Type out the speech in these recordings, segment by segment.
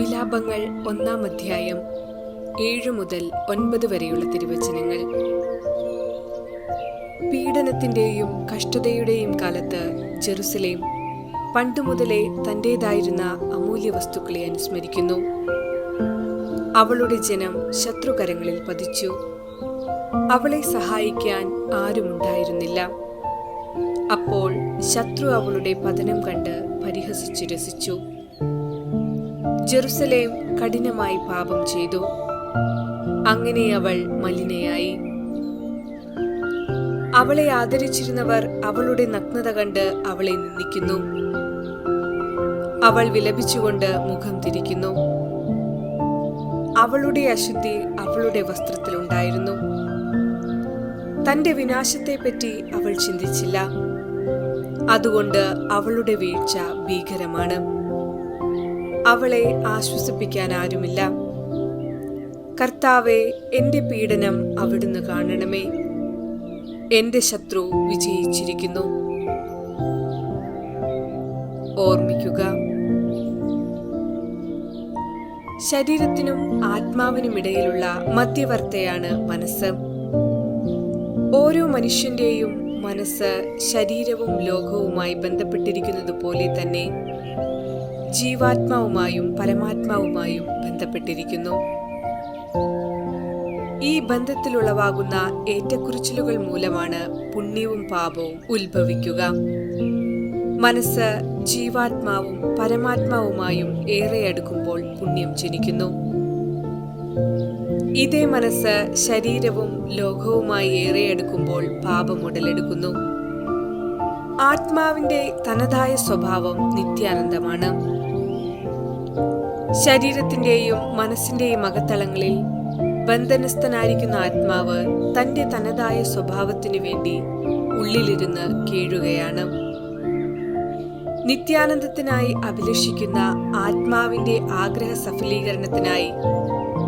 വിലാപങ്ങൾ ഒന്നാം അധ്യായം ഏഴ് മുതൽ ഒൻപത് വരെയുള്ള തിരുവചനങ്ങൾ. പീഡനത്തിന്റെയും കഷ്ടതയുടെയും കാലത്ത് ജെറുസലേം പണ്ടുമുതലേ തന്റേതായിരുന്ന അമൂല്യ വസ്തുക്കളെ അനുസ്മരിക്കുന്നു. അവളുടെ ജനം ശത്രുകരങ്ങളിൽ പതിച്ചു. അവളെ സഹായിക്കാൻ ആരുമുണ്ടായിരുന്നില്ല അപ്പോൾ ശത്രു അവളുടെ പതനം കണ്ട് പരിഹസിച്ചു രസിച്ചു. ജെറുസലേം കഠിനമായി പാപം ചെയ്തു. അങ്ങനെ അവൾ മലിനയായി. അവളെ ആദരിച്ചിരുന്നവർ അവളുടെ നഗ്നത കണ്ട് അവളെ നിന്ദിക്കുന്നു. അവൾ വിലപിച്ചുകൊണ്ട് മുഖം തിരിക്കുന്നു. അവളുടെ അശുദ്ധി അവളുടെ വസ്ത്രത്തിലുണ്ടായിരുന്നു തന്റെ വിനാശത്തെപ്പറ്റി അവൾ ചിന്തിച്ചില്ല. അതുകൊണ്ട് അവളുടെ വീഴ്ച ഭീകരമാണ്. അവളെ ആശ്വസിപ്പിക്കാൻ ആരുമില്ല. കർത്താവെ എന്റെ പീഡനം അവിടുന്ന് കാണണമേ. എന്റെ ശത്രു വിജയിച്ചിരിക്കുന്നു. ഓർമ്മിക്കുക. ശരീരത്തിനും ആത്മാവിനും ഇടയിലുള്ള മധ്യവർത്തയാണ് മനസ്സ്. ഓരോ മനുഷ്യന്റെയും മനസ്സ് ശരീരവും ലോകവുമായി ബന്ധപ്പെട്ടിരിക്കുന്നത് പോലെ തന്നെ ജീവാത്മാവുമായും പരമാത്മാവുമായും ബന്ധപ്പെട്ടിരിക്കുന്നു. ഈ ബന്ധത്തിലുളവാകുന്ന ഏറ്റക്കുറിച്ചിലുകൾ മൂലമാണ് പുണ്യവും പാപവും ഉത്ഭവിക്കുക. മനസ്സ് ജീവാത്മാവും പരമാത്മാവുമായും ഏറെ അടുക്കുമ്പോൾ പുണ്യം ജനിക്കുന്നു. ഇതേ മനസ്സ് ശരീരവും ലോകവുമായി ഏറെ അടുക്കുമ്പോൾ പാപം ഉടലെടുക്കുന്നു. ആത്മാവിന്റെ തനതായ സ്വഭാവം നിത്യാനന്ദമാണ്. ശരീരത്തിന്റെയും മനസ്സിന്റെയും അകത്തളങ്ങളിൽ ബന്ധനസ്ഥനായിരിക്കുന്ന ആത്മാവ് തന്റെ തനതായ സ്വഭാവത്തിനു വേണ്ടി ഉള്ളിലിരുന്ന് കേഴുകയാണ്. നിത്യാനന്ദത്തിനായി അഭിലഷിക്കുന്ന ആത്മാവിന്റെ ആഗ്രഹ സഫലീകരണത്തിനായി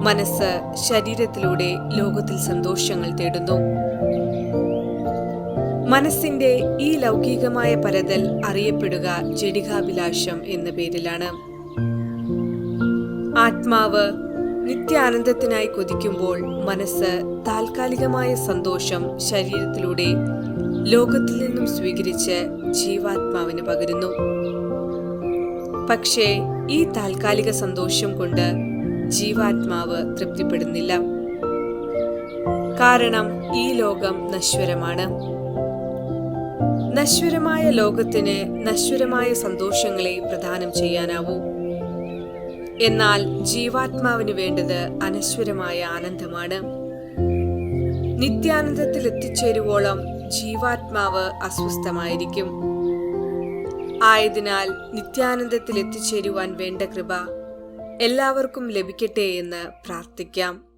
മനസ്സ് ശരീരത്തിലൂടെ ലോകത്തിൽ സന്തോഷങ്ങൾ തേടുന്നു. മനസ്സിന്റെ ഈ ലൗകികമായ പരതൽ അറിയപ്പെടുക ജഡികാഭിലാഷം എന്ന പേരിലാണ്. ആത്മാവ് നിത്യാനന്ദത്തിനായി കൊതിക്കുമ്പോൾ മനസ്സ് താൽക്കാലികമായ സന്തോഷം ശരീരത്തിലൂടെ ലോകത്തിൽ നിന്നും സ്വീകരിച്ച് ജീവാത്മാവിന് പകരുന്നു. പക്ഷേ ഈ താൽക്കാലിക സന്തോഷം കൊണ്ട് ജീവാത്മാവ് തൃപ്തിപ്പെടുന്നില്ല. കാരണം ഈ ലോകം നശ്വരമാണ്. നശ്വരമായ ലോകത്തിന് നശ്വരമായ സന്തോഷങ്ങളെ പ്രദാനം ചെയ്യാനാവൂ. എന്നാൽ ജീവാത്മാവിന് വേണ്ടത് അനശ്വരമായ ആനന്ദമാണ്. നിത്യാനന്ദത്തിൽ എത്തിച്ചേരുവോളം ജീവാത്മാവ് അസ്വസ്ഥമായിരിക്കും. ആയതിനാൽ നിത്യാനന്ദത്തിൽ എത്തിച്ചേരുവാൻ വേണ്ട കൃപ എല്ലാവർക്കും ലഭിക്കട്ടെ എന്ന് പ്രാർത്ഥിക്കാം.